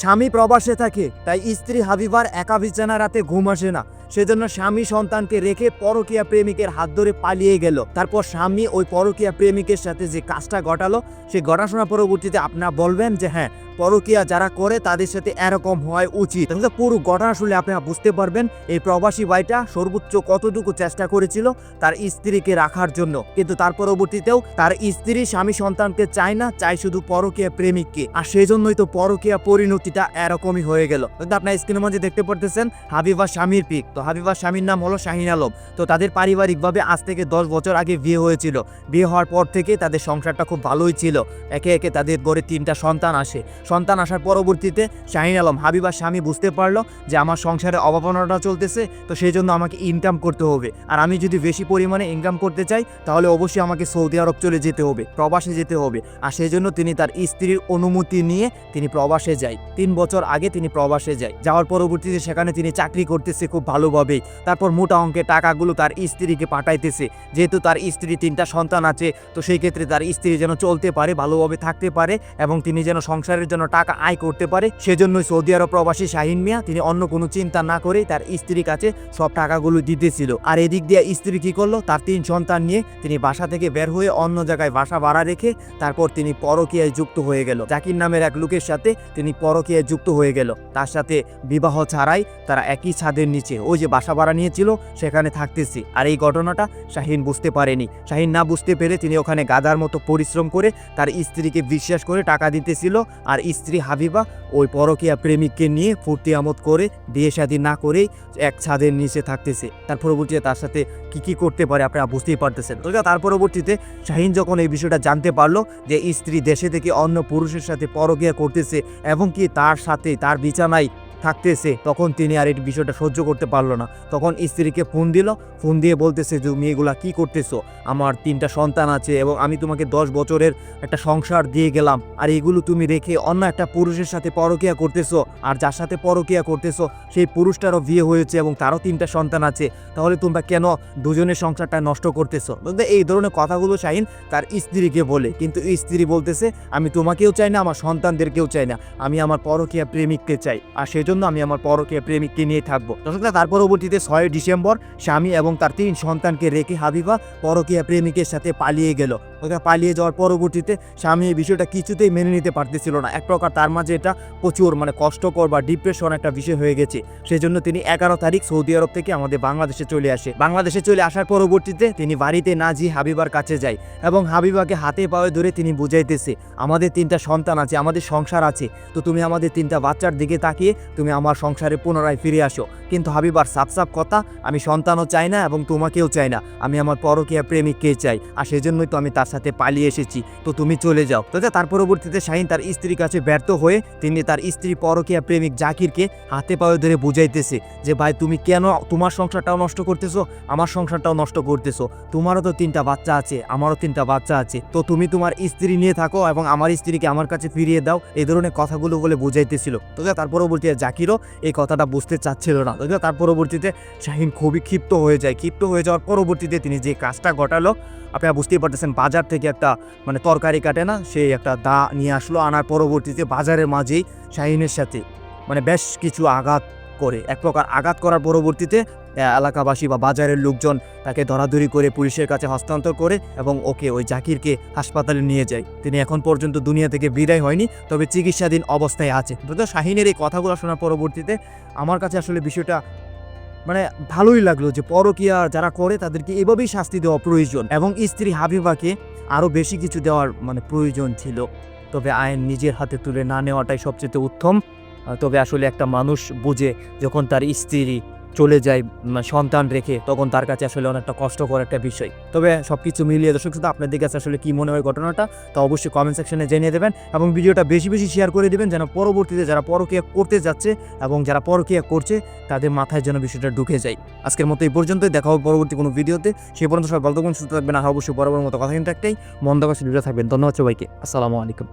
স্বামী প্রবাসে থাকে, তাই স্ত্রী হাবিবার একা বিছানা রাতে ঘুম আসে না। সেজন্য স্বামী সন্তানকে রেখে পরকীয়া প্রেমিকের হাত ধরে পালিয়ে গেল। তারপর স্বামী ওই পরকীয়া প্রেমিকের সাথে যে কাজটা ঘটালো সেই ঘটনা পরবর্তীতে আপনারা বলবেন যে হ্যাঁ পরকীয়া যারা করে তাদের সাথে এরকম হওয়া উচিত। পুরো ঘটনা শুনলে আপনারা বুঝতে পারবেন, এই প্রবাসী ভাইটা সর্বোচ্চ কতটুকু চেষ্টা করেছিল তার স্ত্রীকে রাখার জন্য। কিন্তু তার পরবর্তীতেও তার স্ত্রী স্বামী সন্তানকে চায় না চাই শুধু পরকীয়া প্রেমিককে। আর সেই জন্যই তো পরকীয়া পরিণতিটা এরকমই হয়ে গেল। কিন্তু আপনার স্ক্রিনের মধ্যে দেখতে পারতেছেন, হাবিবা স্বামীর পিক। তো হাবিবা স্বামীর নাম হলো শাহিন আলম। তো তাদের পারিবারিকভাবে আজ থেকে দশ বছর আগে বিয়ে হয়েছিল। বিয়ে হওয়ার পর থেকে তাদের সংসারটা খুব ভালোই ছিল। একে একে তাদের ঘরে তিনটা সন্তান আসে। সন্তান আসার পরবর্তীতে শাহিন আলম হাবিবার স্বামী বুঝতে পারল যে আমার সংসারে অভাবনাটা চলতেছে, তো সেই জন্য আমাকে ইনকাম করতে হবে। আর আমি যদি বেশি পরিমাণে ইনকাম করতে চাই, তাহলে অবশ্যই আমাকে সৌদি আরব চলে যেতে হবে, প্রবাসে যেতে হবে। আর সেই জন্য তিনি তার স্ত্রীর অনুমতি নিয়ে তিনি প্রবাসে যায়। তিন বছর আগে তিনি প্রবাসে যায়। যাওয়ার পরবর্তীতে সেখানে তিনি চাকরি করতেছে খুব ভালোভাবেই। তারপর মোটা অঙ্কের টাকাগুলো তার স্ত্রীকে পাঠাইতেছে। যেহেতু তার স্ত্রী তিনটা সন্তান আছে, তো সেই ক্ষেত্রে তার স্ত্রী যেন চলতে পারে, ভালোভাবে থাকতে পারে এবং তিনি যেন সংসারের জন্য টাকা আয় করতে পারে, সেজন্যই সৌদি আরব প্রবাসী শাহিন মিয়া তিনি অন্য কোনো চিন্তা না করে তার স্ত্রীর কাছে সব টাকাগুলো দিতেছিল। আর এদিক দিয়ে স্ত্রী কি করল? তার তিন সন্তান নিয়ে তিনি বাসা থেকে বের হয়ে অন্য জায়গায় বাসা ভাড়া রেখে তারপর তিনি পরকীয়ায় যুক্ত হয়ে গেল। জাকির নামের এক লোকের সাথে তিনি পরকীয়ায় যুক্ত হয়ে গেল। তার সাথে বিবাহ ছাড়াই তারা একই ছাদের নিচে ওই যে বাসা ভাড়া নিয়েছিল, সেখানে থাকতেছে। আর এই ঘটনাটা শাহিন বুঝতে পারেনি। শাহিন না বুঝতে পেরে তিনি ওখানে গাদার মতো পরিশ্রম করে তার স্ত্রীকে বিশ্বাস করে টাকা দিতেছিল আর স্ত্রী হাবিবা ওই পরকীয়া প্রেমিককে নিয়ে ফুর্তি আমোদ করে বিয়ে শাদী না করেই এক ছাদের নিচে থাকতেছে। তার পরবর্তীতে তার সাথে কি কি করতে পারে আপনারা বুঝতেই পারতেছেন। তো তার পরবর্তীতে শাহিন যখন এই বিষয়টা জানতে পারল যে স্ত্রী দেশে থেকে অন্য পুরুষের সাথে পরকীয়া করতেছে এবং কি তার সাথে তার বিছানায় থাকতেছে, তখন তিনি আর এই বিষয়টা সহ্য করতে পারল না। তখন স্ত্রীকে ফোন দিল, ফোন দিয়ে বলতেছে যে তুমি এগুলা কি করতেছো? আমার তিনটা সন্তান আছে এবং আমি তোমাকে দশ বছরের একটা সংসার দিয়ে গেলাম। আর এগুলো তুমি রেখে অন্য একটা পুরুষের সাথে পরকিয়া করতেছো। আর যার সাথে পরকিয়া করতেছো, সেই পুরুষটারও বিয়ে হয়েছে এবং তারও তিনটা সন্তান আছে। তাহলে তোমরা কেন দুজনের সংসারটা নষ্ট করতেছো? এই ধরনের কথাগুলো শাহিন তার স্ত্রীকে বলে। কিন্তু স্ত্রী বলতেছে, আমি তোমাকেও চাই না, আমার সন্তানদেরকেও চাই না। আমি আমার পরকিয়া প্রেমিককে চাই। আর সেজন্য আমি আমার পরকিয়া প্রেমিককে নিয়ে থাকব। দর্শকরা, তার পরবর্তীতে ছয় ডিসেম্বর স্বামী এবং তার তিন সন্তানকে রেখে হাবিবা পরকিয়া প্রেমিকের সাথে পালিয়ে গেল। ওকে পালিয়ে যাওয়ার পরবর্তীতে স্বামী এই বিষয়টা কিছুতেই মেনে নিতে পারতেছিল না। এক প্রকার তার মাঝে এটা প্রচুর মানে কষ্টকর বা ডিপ্রেশন একটা বিষয় হয়ে গেছে। সেজন্য তিনি এগারো তারিখ সৌদি আরব থেকে আমাদের বাংলাদেশে চলে আসে। বাংলাদেশে চলে আসার পরবর্তীতে তিনি বাড়িতে না যেয়ে হাবিবার কাছে যায় এবং হাবিবাকে হাতে পায়ে ধরে তিনি বুঝাইতেছে, আমাদের তিনটা সন্তান আছে, আমাদের সংসার আছে, তো তুমি আমাদের তিনটা বাচ্চার দিকে তাকিয়ে তুমি আমার সংসারে পুনরায় ফিরে আসো। কিন্তু হাবিবার সাপ সাপ কথা, আমি সন্তানও চাই না এবং তোমাকেও চাই না। আমি আমার পরকীয়া প্রেমিককে চাই, আর সেজন্যই তো আমি তার সাথে পালিয়ে এসেছি। তো তুমি চলে যাও। তো তার পরবর্তীতে শাহিন তার স্ত্রীর কাছে ব্যর্থ হয়ে তিনি তার স্ত্রী পরকীয়া প্রেমিক জাকিরকে হাতে পায়ে ধরে বুঝাইতেছে যে, ভাই, তুমি কেন তোমার সংসারটাও নষ্ট করতেছো? আমার সংসারটাও নষ্ট করতেছো। তোমারও তো তিনটা বাচ্চা আছে, আমারও তিনটা বাচ্চা আছে। তো তুমি তোমার স্ত্রী নিয়ে থাকো এবং আমার স্ত্রীকে আমার কাছে ফিরিয়ে দাও। এই ধরনের কথাগুলো বলে বুঝাইতেছিল। তো তার পরবর্তীতে জাকিরও এই কথাটা বুঝতে চাচ্ছিল না। তার পরবর্তীতে শাহিন খুবই ক্ষিপ্ত হয়ে যায়। ক্ষিপ্ত হয়ে যাওয়ার পরবর্তীতে তিনি যে কাজটা ঘটালো, আপনারা বুঝতেই পারতেছেন, বাজার থেকে একটা মানে তরকারি কাটে না, সেই একটা দা নিয়ে আসলো। আনার পরবর্তীতে বাজারের মাঝেই শাহিনের সাথে মানে বেশ কিছু আঘাত করে। এক প্রকার আঘাত করার পরবর্তীতে এলাকাবাসী বা বাজারের লোকজন তাকে ধরাধরি করে পুলিশের কাছে হস্তান্তর করে এবং ওকে ওই জাকিরকে হাসপাতালে নিয়ে যায়। তিনি এখন পর্যন্ত দুনিয়া থেকে বিদায় হয়নি, তবে চিকিৎসাধীন অবস্থায় আছে। তো শাহিনের এই কথাগুলো শোনার পরবর্তীতে আমার কাছে আসলে বিষয়টা মানে ভালোই লাগল যে পরকিয়া যারা করে তাদেরকে এভাবেই শাস্তি দেওয়া প্রয়োজন এবং স্ত্রী হাবিবাকে আরও বেশি কিছু দেওয়ার মানে প্রয়োজন ছিল। তবে আইন নিজের হাতে তুলে না নেওয়াটাই সবচেয়ে উত্তম। তবে আসলে একটা মানুষ বুঝে যখন তার স্ত্রী চলে যায় সন্তান রেখে, তখন তার কাছে আসলে অনেকটা কষ্টকর একটা বিষয়। তবে সব কিছু মিলিয়ে দর্শক শ্রোতা আপনাদের কাছে আসলে কি মনে হয় ঘটনাটা, তা অবশ্যই কমেন্ট সেকশনে জেনে দেবেন এবং ভিডিওটা বেশি বেশি শেয়ার করে দেবেন যেন পরবর্তীতে যারা পরকিয়া করতে যাচ্ছে এবং যারা পরকিয়া করছে, তাদের মাথায় যেন বিষয়টা ঢুকে যায়। আজকের মতো এই পর্যন্তই, দেখা হবে পরবর্তী কোনো ভিডিওতে। সে পর্যন্ত সবাই থাকবেন সুস্থ থাকবেন, আর অবশ্যই বরাবর মতো কথা কিন্তু একটাই মন্দ কাছে থাকবেন। ধন্যবাদ সবাইকে। আসসালামু আলাইকুম।